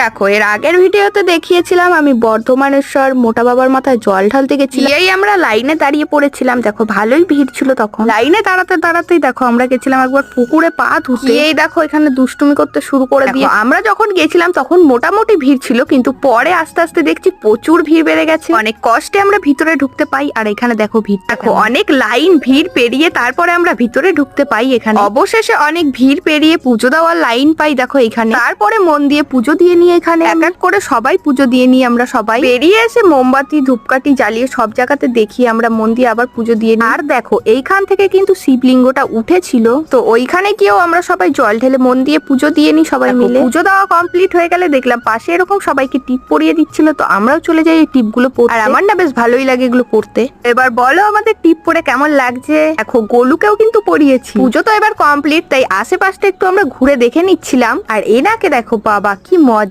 দেখো এর আগের ভিডিওতে দেখিয়েছিলাম আমি বর্ধমানেশ্বর মোটা বাবার মাথায় জল ঢালতে গেছি এই আমরা লাইনে দাঁড়িয়ে পড়েছিলাম দেখো ভালোই ভিড় ছিল তখন। লাইনে দাঁড়াতে দাঁড়াতেই দেখো আমরা গেছিলাম একবার পুকুরে পা ধুতে। এই দেখো এখানে দুষ্টুমি করতে শুরু করে দিয়ে। আমরা যখন গেছিলাম তখন মোটামুটি ভিড় ছিল কিন্তু পরে আস্তে আস্তে দেখছি প্রচুর ভিড় বেড়ে গেছে। অনেক কষ্টে আমরা ভিতরে ঢুকতে পাই আর এখানে দেখো ভিড়। দেখো অনেক লাইন ভিড় পেরিয়ে তারপরে আমরা ভিতরে ঢুকতে পাই এখানে। অবশেষে অনেক ভিড় পেরিয়ে পুজো দেওয়ার লাইন পাই দেখো এখানে। তারপরে মন দিয়ে পুজো দিয়ে নিয়ে এখানে এক এক করে সবাই পুজো দিয়ে নিই আমরা সবাই বেরিয়ে এসে মোমবাতি ধূপকাঠি জ্বালিয়ে সব জায়গাতে দেখি আমরা মন দিয়ে আবার পুজো দিয়ে নিই। আর দেখো এইখান থেকে কিন্তু শিবলিঙ্গটা উঠেছিল তো ওইখানে গিয়েও আমরা সবাই জল ঢেলে মন দিয়ে পুজো দিয়ে নিই সবাই মিলে। পুজো দেওয়া কমপ্লিট হয়ে গেলে দেখলাম পাশে এরকম সবাইকে টিপ পরিয়ে দিচ্ছিল তো আমরাও চলে যাই এই টিপগুলো পড়তে আর আমার না বেশ ভালোই লাগে এগুলো পড়তে এবার বলো আমাদের টিপ পরে কেমন লাগছে? দেখো গোলুকেও কিন্তু পরিয়েছি। পুজো তো এবার কমপ্লিট তাই আশেপাশটা একটু আমরা ঘুরে দেখে নিচ্ছিলাম। আর এনাকে দেখো বাবা কি মজা।